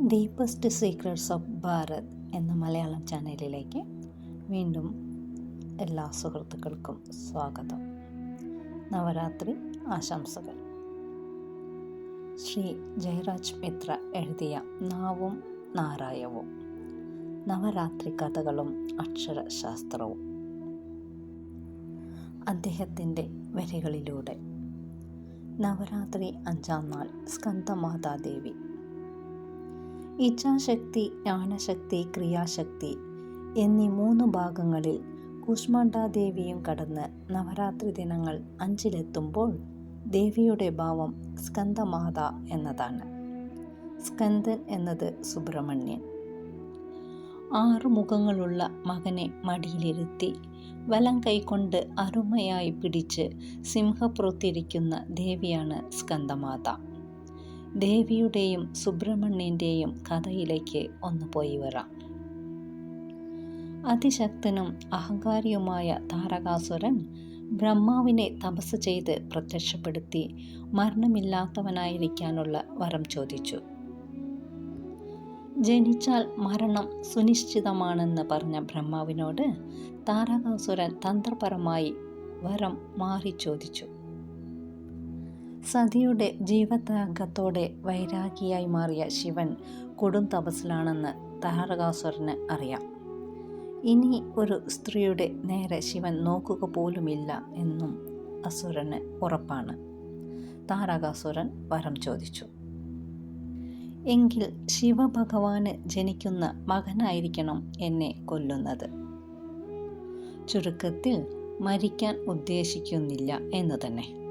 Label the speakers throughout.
Speaker 1: Deepest secrets of Bharat എന്ന മലയാളം ചാനലിലേക്ക് വീണ്ടും എല്ലാ സുഹൃത്തുക്കൾക്കും സ്വാഗതം. നവരാത്രി ആശംസകൾ. ശ്രീ ജയരാജ് മിത്ര എഴുതിയ നാവും നാരായവും നവരാത്രി കഥകളും അക്ഷരശാസ്ത്രവും. അദ്ദേഹത്തിന്റെ വരികളിലൂടെ നവരാത്രി അഞ്ചാം നാൾ സ്കന്ദമാതാദേവി ഇച്ഛാശക്തി ജ്ഞാനശക്തി ക്രിയാശക്തി എന്നീ മൂന്ന് ഭാഗങ്ങളിൽ കുഷ്മാണ്ഡാദേവിയും കടന്ന് നവരാത്രി ദിനങ്ങൾ അഞ്ചിലെത്തുമ്പോൾ ദേവിയുടെ ഭാവം സ്കന്ദമാത എന്നതാണ്. സ്കന്ദൻ എന്നത് സുബ്രഹ്മണ്യൻ. ആറു മുഖങ്ങളുള്ള മകനെ മടിയിലിരുത്തി വലം കൈകൊണ്ട് അരുമയായി പിടിച്ച് സിംഹപ്പുറത്തിരിക്കുന്ന ദേവിയാണ് സ്കന്ദമാത ദേവിയുടെയും സുബ്രഹ്മണ്യന്റെയും കഥയിലേക്ക് ഒന്ന് പോയി വരാം. അതിശക്തനും അഹങ്കാരിയുമായ താരകാസുരൻ ബ്രഹ്മാവിനെ തപസ് ചെയ്ത് പ്രത്യക്ഷപ്പെടുത്തി മരണമില്ലാത്തവനായിരിക്കാനുള്ള വരം ചോദിച്ചു. ജനിച്ചാൽ മരണം സുനിശ്ചിതമാണെന്ന് പറഞ്ഞ ബ്രഹ്മാവിനോട് താരകാസുരൻ തന്ത്രപരമായി വരം മാറി ചോദിച്ചു. സതിയുടെ ജീവത്യാഗത്തോടെ വൈരാഗിയായി മാറിയ ശിവൻ കൊടും തപസ്സിലാണെന്ന് താരകാസുരന് അറിയാം. ഇനി ഒരു സ്ത്രീയുടെ നേരെ ശിവൻ നോക്കുക പോലുമില്ല എന്നും അസുരന് ഉറപ്പാണ്. താരകാസുരൻ വരം ചോദിച്ചു. എങ്കിൽ ശിവഭഗവാന് ജനിക്കുന്ന മകനായിരിക്കണം എന്നെ കൊല്ലുന്നത്. ചുരുക്കത്തിൽ മരിക്കാൻ ഉദ്ദേശിക്കുന്നില്ല എന്ന് തന്നെ.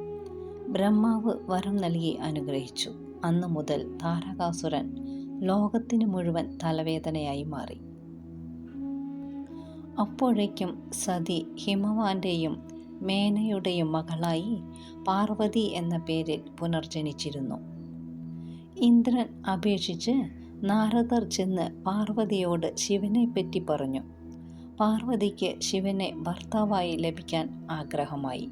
Speaker 1: ബ്രഹ്മാവ് വരം നൽകി അനുഗ്രഹിച്ചു. അന്നു മുതൽ താരകാസുരൻ ലോകത്തിന് മുഴുവൻ തലവേദനയായി മാറി. അപ്പോഴേക്കും സതി ഹിമവാന്റെയും മേനയുടെയും മകളായി പാർവതി എന്ന പേരിൽ പുനർജനിച്ചിരുന്നു. ഇന്ദ്രൻ അപേക്ഷിച്ച് നാരദർ ചെന്ന് പാർവതിയോട് ശിവനെ പറ്റി പറഞ്ഞു. പാർവതിക്ക് ശിവനെ ഭർത്താവായി ലഭിക്കാൻ ആഗ്രഹമായി.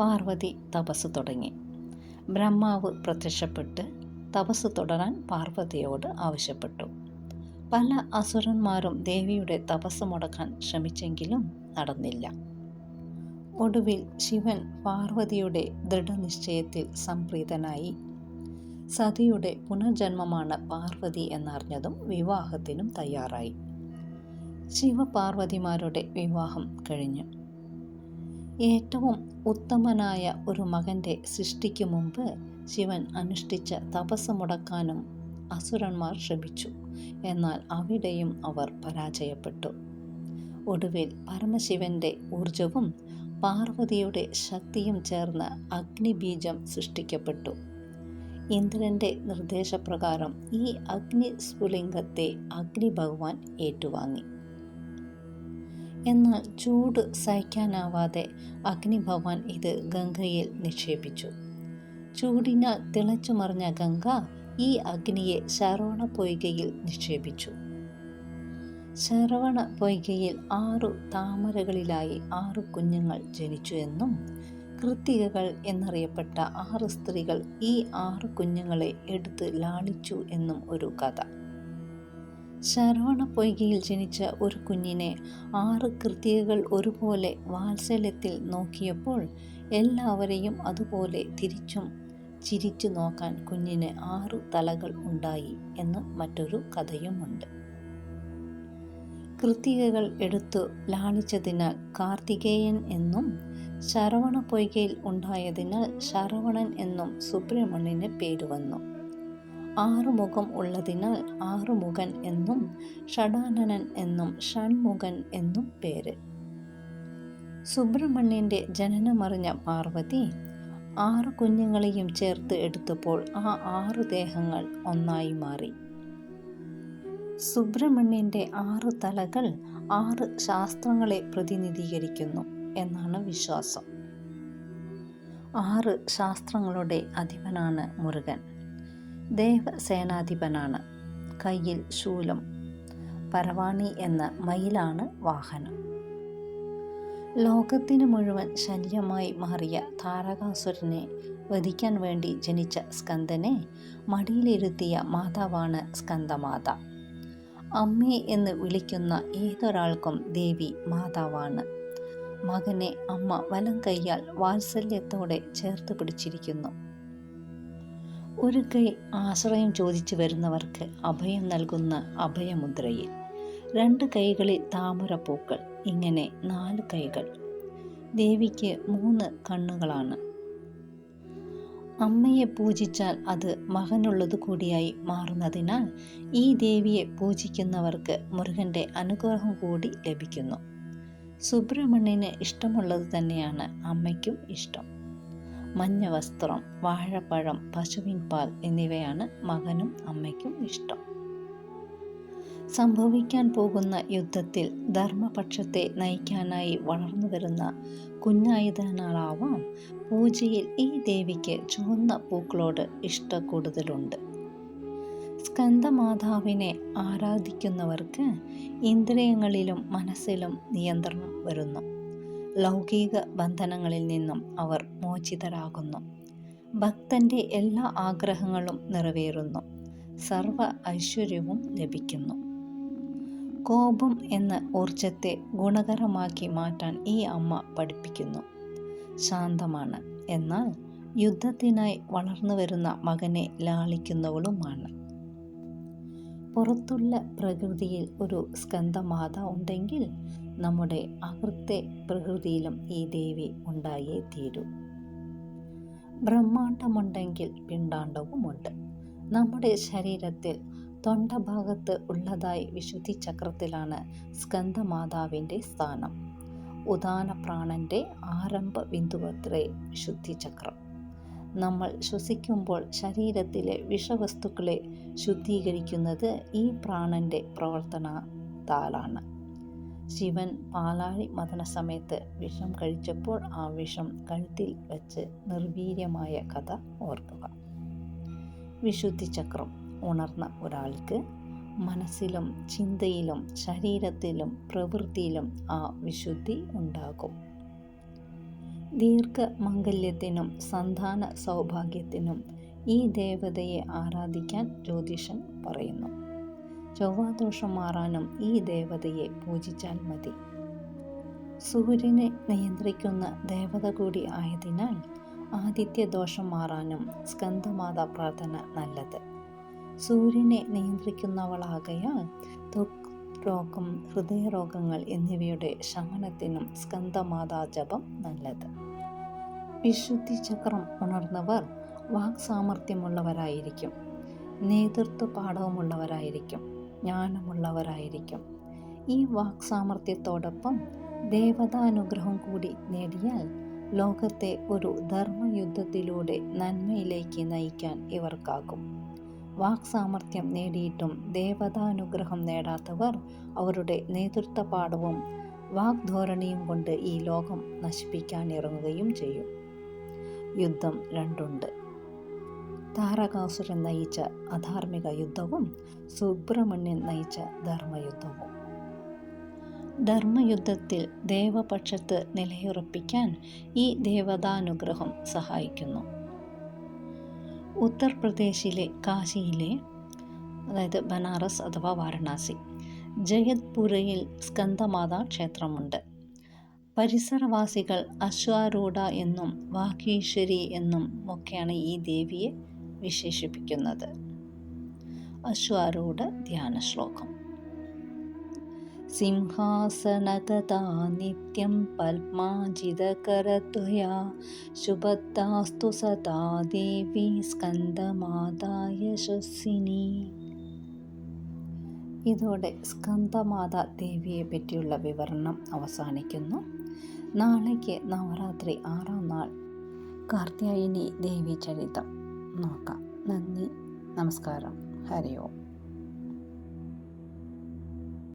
Speaker 1: പാർവതി തപസ് തുടങ്ങി. ബ്രഹ്മാവ് പ്രത്യക്ഷപ്പെട്ട് തപസ് തുടരാൻ പാർവതിയോട് ആവശ്യപ്പെട്ടു. പല അസുരന്മാരും ദേവിയുടെ തപസ് മുടക്കാൻ ശ്രമിച്ചെങ്കിലും നടന്നില്ല. ഒടുവിൽ ശിവൻ പാർവതിയുടെ ദൃഢനിശ്ചയത്തിൽ സംപ്രീതനായി. സതിയുടെ പുനർജന്മമാണ് പാർവതി എന്നറിഞ്ഞതും വിവാഹത്തിനും തയ്യാറായി. ശിവപാർവതിമാരുടെ വിവാഹം കഴിഞ്ഞു. ഏറ്റവും ഉത്തമനായ ഒരു മകന്റെ സൃഷ്ടിക്കു മുമ്പ് ശിവൻ അനുഷ്ഠിച്ച തപസ് മുടക്കാനും അസുരന്മാർ ശ്രമിച്ചു. എന്നാൽ അവിടെയും അവർ പരാജയപ്പെട്ടു. ഒടുവിൽ പരമശിവന്റെ ഊർജവും പാർവതിയുടെ ശക്തിയും ചേർന്ന് അഗ്നിബീജം സൃഷ്ടിക്കപ്പെട്ടു. ഇന്ദ്രന്റെ നിർദ്ദേശപ്രകാരം ഈ അഗ്നി സ്ഫുലിംഗത്തെ അഗ്നി ഭഗവാൻ ഏറ്റുവാങ്ങി. എന്നാൽ ചൂട് സഹിക്കാനാവാതെ അഗ്നിഭവാൻ ഇത് ഗംഗയിൽ നിക്ഷേപിച്ചു. ചൂടിനാൽ തിളച്ചു മറിഞ്ഞ ഗംഗ ഈ അഗ്നിയെ ശരവണ പൊയ്കയിൽ നിക്ഷേപിച്ചു. ശരവണ പൊയ്കയിൽ ആറു താമരകളിലായി ആറു കുഞ്ഞുങ്ങൾ ജനിച്ചു എന്നും കൃത്തികകൾ എന്നറിയപ്പെട്ട ആറ് സ്ത്രീകൾ ഈ ആറ് കുഞ്ഞുങ്ങളെ എടുത്ത് ലാളിച്ചു എന്നും ഒരു കഥ. ശരവണ പൊയ്കയിൽ ജനിച്ച ഒരു കുഞ്ഞിനെ ആറ് കൃത്യകൾ ഒരുപോലെ വാത്സല്യത്തിൽ നോക്കിയപ്പോൾ എല്ലാവരെയും അതുപോലെ തിരിച്ചും ചിരിച്ചു നോക്കാൻ കുഞ്ഞിന് ആറു തലകൾ ഉണ്ടായി എന്ന് മറ്റൊരു കഥയുമുണ്ട്. കൃത്തികകൾ എടുത്തു ലാളിച്ചതിനാൽ കാർത്തികേയൻ എന്നും ശരവണ പൊയ്കയിൽ ഉണ്ടായതിനാൽ ശരവണൻ എന്നും സുബ്രഹ്മണ്യന് പേര് വന്നു. ആറുമുഖം ഉള്ളതിനാൽ ആറുമുഖൻ എന്നും ഷടാനനൻ എന്നും ഷൺമുഖൻ എന്നും പേര്. സുബ്രഹ്മണ്യന്റെ ജനനമറിഞ്ഞ പാർവതി ആറ് കുഞ്ഞുങ്ങളെയും ചേർത്ത് എടുത്തപ്പോൾ ആ ആറ് ദേഹങ്ങൾ ഒന്നായി മാറി. സുബ്രഹ്മണ്യന്റെ ആറ് തലകൾ ആറ് ശാസ്ത്രങ്ങളെ പ്രതിനിധീകരിക്കുന്നു എന്നാണ് വിശ്വാസം. ആറ് ശാസ്ത്രങ്ങളുടെ അധിപനാണ് മുരുകൻ. ദേവസേനാധിപനാണ്. കയ്യിൽ ശൂലം പരവാണി എന്ന മയിലാണ് വാഹനം. ലോകത്തിന് മുഴുവൻ ശല്യമായി മാറിയ താരകാസുരനെ വധിക്കാൻ വേണ്ടി ജനിച്ച സ്കന്ദനെ മടിയിലിരുത്തിയ മാതാവാണ് സ്കന്ദമാത. അമ്മേ എന്ന് വിളിക്കുന്ന ഏതൊരാൾക്കും ദേവി മാതാവാണ്. മകനെ അമ്മ വലം കൈയാൽ വാത്സല്യത്തോടെ ചേർത്ത് പിടിച്ചിരിക്കുന്നു. ഒരു കൈ ആശ്രയം ചോദിച്ചു വരുന്നവർക്ക് അഭയം നൽകുന്ന അഭയമുദ്രയിൽ. രണ്ട് കൈകളിൽ താമരപ്പൂക്കൾ ഇങ്ങനെ നാല് കൈകൾ. ദേവിക്ക് മൂന്ന് കണ്ണുകളാണ്. അമ്മയെ പൂജിച്ചാൽ അത് മകനുള്ളത് കൂടിയായി മാറുന്നതിനാൽ ഈ ദേവിയെ പൂജിക്കുന്നവർക്ക് മുരുകന്റെ അനുഗ്രഹം കൂടി ലഭിക്കുന്നു. സുബ്രഹ്മണ്യന് ഇഷ്ടമുള്ളത് തന്നെയാണ് അമ്മയ്ക്കും ഇഷ്ടം. മഞ്ഞ വസ്ത്രം വാഴപ്പഴം പശുവിൻ പാൽ എന്നിവയാണ് മകനും അമ്മയ്ക്കും ഇഷ്ടം. സംഭവിക്കാൻ പോകുന്ന യുദ്ധത്തിൽ ധർമ്മപക്ഷത്തെ നയിക്കാനായി വളർന്നു വരുന്ന കുഞ്ഞായുധനാളാവാം പൂജയിൽ ഈ ദേവിക്ക് ചുവന്ന പൂക്കളോട് ഇഷ്ട കൂടുതലുണ്ട് സ്കന്ദമാതാവിനെ ആരാധിക്കുന്നവർക്ക് ഇന്ദ്രിയങ്ങളിലും മനസ്സിലും നിയന്ത്രണം വരുന്നു. ലൗകിക ബന്ധനങ്ങളിൽ നിന്നും അവർ മോചിതരാകുന്നു. ഭക്തന്റെ എല്ലാ ആഗ്രഹങ്ങളും നിറവേറുന്നു. സർവ ഐശ്വര്യവും ലഭിക്കുന്നു. കോപം എന്ന ഊർജത്തെ ഗുണകരമാക്കി മാറ്റാൻ ഈ അമ്മ പഠിപ്പിക്കുന്നു. ശാന്തമാണ്. എന്നാൽ യുദ്ധത്തിനായി വളർന്നു വരുന്ന മകനെ ലാളിക്കുന്നവളുമാണ്. പുറത്തുള്ള പ്രകൃതിയിൽ ഒരു സ്കന്ധമാത ഉണ്ടെങ്കിൽ നമ്മുടെ അകൃത്തെ പ്രകൃതിയിലും ഈ ദേവി ഉണ്ടായേ തീരൂ. ബ്രഹ്മാണ്ടമുണ്ടെങ്കിൽ പിണ്ടാണ്ടവുമുണ്ട് നമ്മുടെ ശരീരത്തിൽ തൊണ്ടഭാഗത്ത് ഉള്ളതായി വിശുദ്ധി ചക്രത്തിലാണ് സ്കന്ധമാതാവിന്റെ സ്ഥാനം. ഉദാന പ്രാണന്റെ ആരംഭ ബിന്ദുവത്രേ വിശുദ്ധി ചക്രം നമ്മൾ ശ്വസിക്കുമ്പോൾ ശരീരത്തിലെ വിഷവസ്തുക്കളെ ശുദ്ധീകരിക്കുന്നത് ഈ പ്രാണന്റെ പ്രവർത്തനത്താലാണ്. ശിവൻ പാലാഴി മതന സമയത്ത് വിഷം കഴിച്ചപ്പോൾ ആ വിഷം കഴുത്തിൽ വെച്ച് നിർവീര്യമായ കഥ ഓർക്കുക. വിശുദ്ധി ചക്രം ഉണർന്ന ഒരാൾക്ക് മനസ്സിലും ചിന്തയിലും ശരീരത്തിലും പ്രവൃത്തിയിലും ആ വിശുദ്ധി ഉണ്ടാകും. ദീർഘമംഗല്യത്തിനും സന്താന സൗഭാഗ്യത്തിനും ഈ ദേവതയെ ആരാധിക്കാൻ ജ്യോതിഷൻ പറയുന്നു. ചൊവ്വാദോഷം മാറാനും ഈ ദേവതയെ പൂജിച്ചാൽ മതി. സൂര്യനെ നിയന്ത്രിക്കുന്ന ദേവത കൂടി ആയതിനാൽ ആദിത്യ ദോഷം മാറാനും സ്കന്ധമാതാ പ്രാർത്ഥന നല്ലത്. സൂര്യനെ നിയന്ത്രിക്കുന്നവളാകയാൽ രോഗം ഹൃദയരോഗങ്ങൾ എന്നിവയുടെ ശമനത്തിനും സ്കന്ധമാതാ ജപം നല്ലത്. വിശുദ്ധി ചക്രം ഉണർന്നവർ വാക് സാമർഥ്യമുള്ളവരായിരിക്കും നേതൃത്വ പാഠവുമുള്ളവരായിരിക്കും. ജ്ഞാനമുള്ളവരായിരിക്കും. ഈ വാക്സാമർത്ഥ്യത്തോടൊപ്പം ദേവതാനുഗ്രഹം കൂടി നേടിയാൽ ലോകത്തെ ഒരു ധർമ്മയുദ്ധത്തിലൂടെ നന്മയിലേക്ക് നയിക്കാൻ ഇവർക്കാകും. വാക്സാമർത്ഥ്യം നേടിയിട്ടും ദേവതാനുഗ്രഹം നേടാത്തവർ അവരുടെ നേതൃത്വ പാഠവും വാഗ്ധോരണിയും കൊണ്ട് ഈ ലോകം നശിപ്പിക്കാൻ ഇറങ്ങുകയും ചെയ്യും. യുദ്ധം രണ്ടുണ്ട്. താരകാസുരൻ നയിച്ച അധാർമിക യുദ്ധവും സുബ്രഹ്മണ്യൻ നയിച്ച ധർമ്മയുദ്ധവും. ധർമ്മയുദ്ധത്തിൽ ദേവപക്ഷത്ത് നിലയുറപ്പിക്കാൻ ഈ ദേവതാനുഗ്രഹം സഹായിക്കുന്നു. ഉത്തർപ്രദേശിലെ കാശിയിലെ അതായത് ബനാറസ് അഥവാ വാരണാസി ജയത്പുരയിൽ സ്കന്ദമാതാ ക്ഷേത്രമുണ്ട്. പരിസരവാസികൾ അശ്വാരൂഢ എന്നും വാഗീശ്വരി എന്നും ഒക്കെയാണ് ഈ ദേവിയെ വിശേഷിപ്പിക്കുന്നത്. അശ്വാരൂഢ ധ്യാന ശ്ലോകം സിംഹാസനഗതാ നിത്യം ശുഭത്താസ്തു സദാ ദേവി സ്കന്ദമാതായ യശസ്വിനി ഇതോടെ സ്കന്ദമാതാ ദേവിയെ പറ്റിയുള്ള വിവരണം അവസാനിക്കുന്നു. നാളേക്ക് നവരാത്രി ആറാം നാൾ. കാർത്യായനി ദേവി ചരിതം. നോക്കാം. നന്ദി. നമസ്കാരം. ഹരി ഓം.